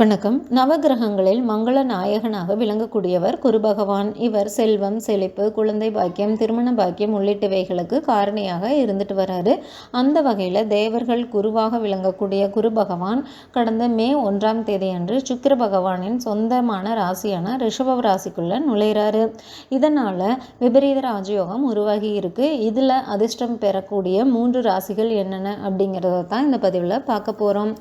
வணக்கம். நவகிரகங்களில் மங்கள நாயகனாக விளங்கக்கூடியவர் குரு பகவான் இவர் செல்வம் செழிப்பு குழந்தை பாக்கியம் திருமண பாக்கியம் உள்ளிட்டவைகளுக்கு காரணியாக இருந்துட்டு வராரு. அந்த வகையில் தேவர்கள் குருவாக விளங்கக்கூடிய குரு பகவான் கடந்த மே ஒன்றாம் தேதி அன்று சுக்கிர பகவானின் சொந்தமான ராசியான ரிஷப ராசிக்குள்ள நுழைகிறாரு இதனால் விபரீத ராஜயோகம் உருவாகி இருக்கு. இதில் அதிர்ஷ்டம் பெறக்கூடிய மூன்று ராசிகள் என்னென்ன அப்படிங்கிறத தான் இந்த பதிவில் பார்க்க போகிறோம்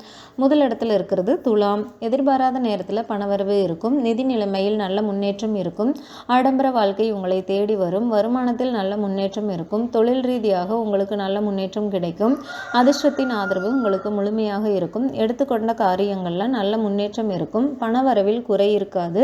முதலிடத்தில் இருக்கிறது துலாம். எதிர்பாராத நேரத்தில் பணவரவு இருக்கும். நிதி நிலைமையில் நல்ல முன்னேற்றம் இருக்கும். ஆடம்பர வாழ்க்கை உங்களை தேடி வரும். வருமானத்தில் நல்ல முன்னேற்றம் இருக்கும். தொழில் ரீதியாக உங்களுக்கு நல்ல முன்னேற்றம் கிடைக்கும். அதிர்ஷ்டத்தின் ஆதரவு உங்களுக்கு முழுமையாக இருக்கும். எடுத்துக்கொண்ட காரியங்களில் நல்ல முன்னேற்றம் இருக்கும். பணவரவில் குறை இருக்காது.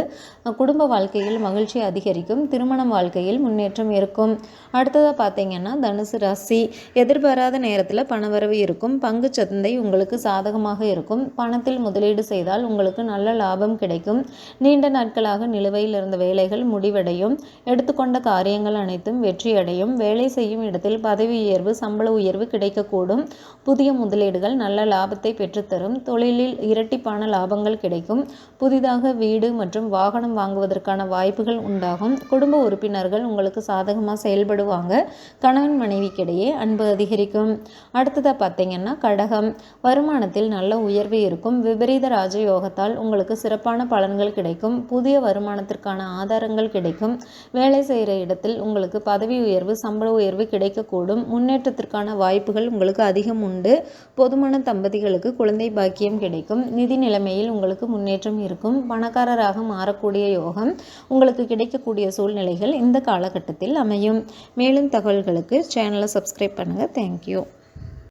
குடும்ப வாழ்க்கையில் மகிழ்ச்சி அதிகரிக்கும். திருமணம் வாழ்க்கையில் முன்னேற்றம் இருக்கும். அடுத்ததாக பார்த்தீங்கன்னா தனுசு ராசி. எதிர்பாராத நேரத்தில் பணவரவு இருக்கும். பங்கு சந்தை உங்களுக்கு சாதகமாக இருக்கும். பணத்தில் முதலீடு செய்தால் உங்களுக்கு நல்ல லாபம் கிடைக்கும். நீண்ட நாட்களாக நிலுவையில் இருந்த வேலைகள் முடிவடையும். எடுத்துக்கொண்ட காரியங்கள் அனைத்தும் வெற்றியடையும். வேலை செய்யும் இடத்தில் பதவி உயர்வு சம்பள உயர்வு கிடைக்கக்கூடும். புதிய முதலீடுகள் நல்ல லாபத்தை பெற்றுத்தரும். தொழிலில் இரட்டிப்பான லாபங்கள் கிடைக்கும். புதிதாக வீடு மற்றும் வாகனம் வாங்குவதற்கான வாய்ப்புகள் உண்டாகும். குடும்ப உறுப்பினர்கள் உங்களுக்கு சாதகமாக செயல்படுவாங்க. கணவன் மனைவிக்கிடையே அன்பு அதிகரிக்கும். அடுத்ததாக பார்த்தீங்கன்னா கடகம். வருமானத்தில் நல்ல உயர்வு இருக்கும். விபரீத ராஜயோகம் யோகத்தால் உங்களுக்கு சிறப்பான பலன்கள் கிடைக்கும் புதிய வருமானத்திற்கான ஆதாரங்கள் கிடைக்கும். வேலை செய்கிற இடத்தில் உங்களுக்கு பதவி உயர்வு சம்பள உயர்வு கிடைக்கக்கூடும். முன்னேற்றத்திற்கான வாய்ப்புகள் உங்களுக்கு அதிகம் உண்டு. பொதுமண தம்பதிகளுக்கு குழந்தை பாக்கியம் கிடைக்கும். நிதி நிலைமையில் உங்களுக்கு முன்னேற்றம் இருக்கும். பணக்காரராக மாறக்கூடிய யோகம் உங்களுக்கு கிடைக்கக்கூடிய சூழ்நிலைகள் இந்த காலகட்டத்தில் அமையும். மேலும் தகவல்களுக்கு சேனலை சப்ஸ்கிரைப் பண்ணுங்கள் தேங்க்யூ